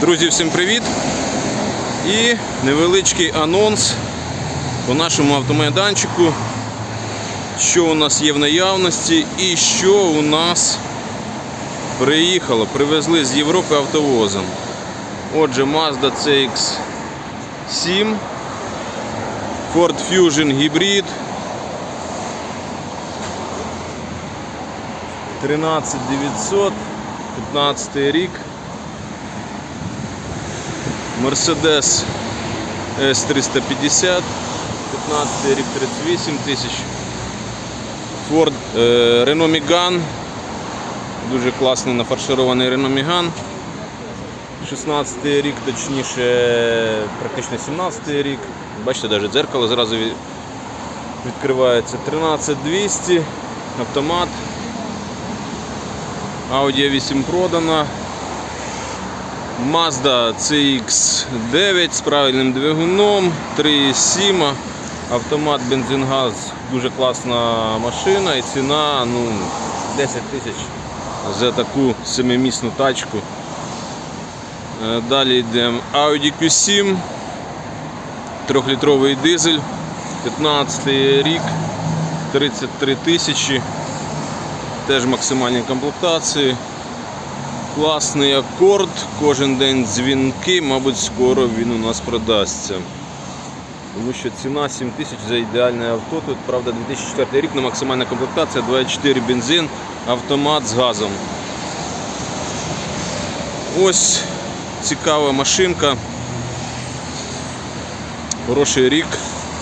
Друзі, всім привіт! І невеличкий анонс по нашому автомайданчику, що у нас є в наявності і що у нас приїхало, привезли з Європи автовозом. Отже, Mazda CX-7, Ford Fusion Hybrid, 13900, 15 рік. Mercedes S350, 15 рік 38 тисяч. Ford Renault Megane, дуже класний нафарширований Renault Megane. 16 рік, точніше, практично 17 рік. Бачите, навіть дзеркало зразу відкривається. 13200, автомат. Audi 8 продана. Mazda CX9 з правильним двигуном, 3,7, автомат бензин-газ, дуже класна машина і ціна ну, 10 тисяч за таку семимісну тачку. Е, Далі йдемо Audi Q7, 3-літровий дизель, 15 рік, 33 тисячі, теж максимальні комплектації. Класний акорд, кожен день дзвінки, мабуть, скоро він у нас продасться. Тому що ціна 7 тисяч за ідеальне авто. Тут, правда, 2004 рік на максимальна комплектація, 24 бензин, автомат з газом. Ось цікава машинка. Хороший рік,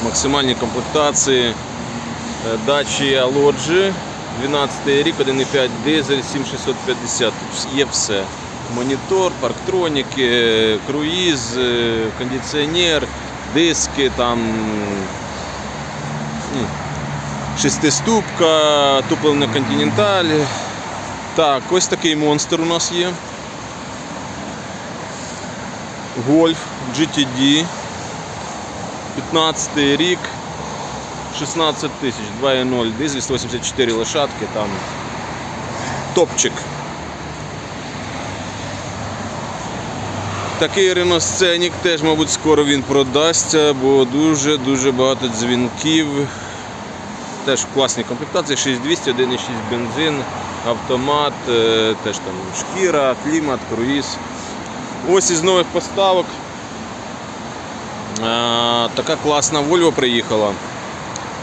максимальні комплектації. Е, Дачі Алоджі, 12 рік, 1,5 дизель, 7650. Тут є все. Монітор, парктроніки, круїз, е, кондиціонер, диски, там ну, шестиступка, туплене континенталь. Так, ось такий монстр у нас є. Гольф GTD. 15 рік. 16 тисяч, 2,0 дизель, 184 лошадки, там топчик. Такий Scenic теж, мабуть, скоро він продасться, бо дуже-дуже багато дзвінків. Теж в класній комплектації, 6200, 1,6 бензин, автомат, е, теж там шкіра, клімат, круїз. Ось із нових поставок. А, така класна Volvo приїхала.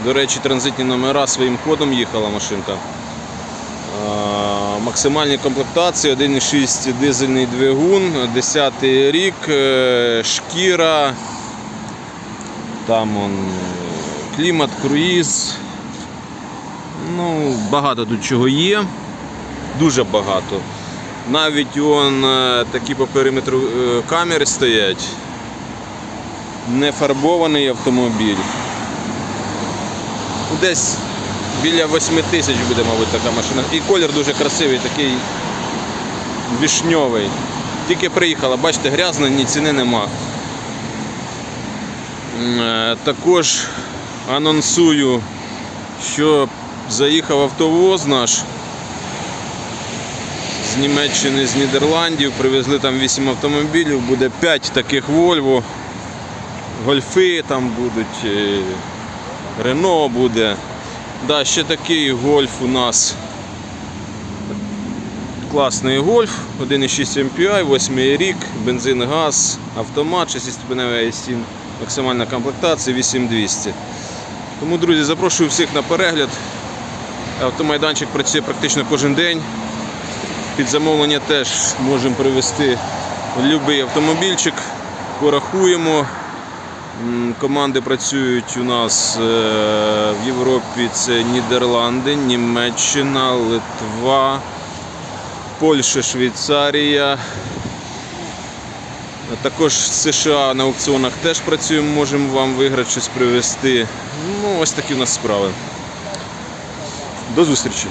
До речі, транзитні номера своїм ходом їхала машинка. Максимальні комплектації, 1,6 дизельний двигун, 10 рік, е, шкіра, там он, е, клімат, круїз. Ну, багато тут чого є. Дуже багато. Навіть он, е, такі по периметру е, камери стоять. Не фарбований автомобіль. Десь біля 8 тисяч буде, мабуть, така машина. І колір дуже красивий, такий вішньовий. Тільки приїхала, бачите, грязно, ні ціни нема. Е, Також анонсую, що заїхав автовоз наш з Німеччини, з Нідерландів. Привезли там 8 автомобілів, буде 5 таких Volvo. Гольфи там будуть, е, Рено буде. Да, ще такий гольф у нас. Класний гольф, 1,6 MPI, 8 рік, бензин, газ, автомат, 6-ступеневий i7, максимальна комплектація 8200. Тому, друзі, запрошую всіх на перегляд. Автомайданчик працює практично кожен день. Під замовлення теж можемо привезти будь-який автомобільчик, порахуємо. Команди працюють у нас е, в Європі. Це Нідерланди, Німеччина, Литва, Польща, Швейцарія. Також США на аукціонах теж працюємо, можемо вам виграти щось привезти. Ну, ось такі у нас справи. До зустрічі!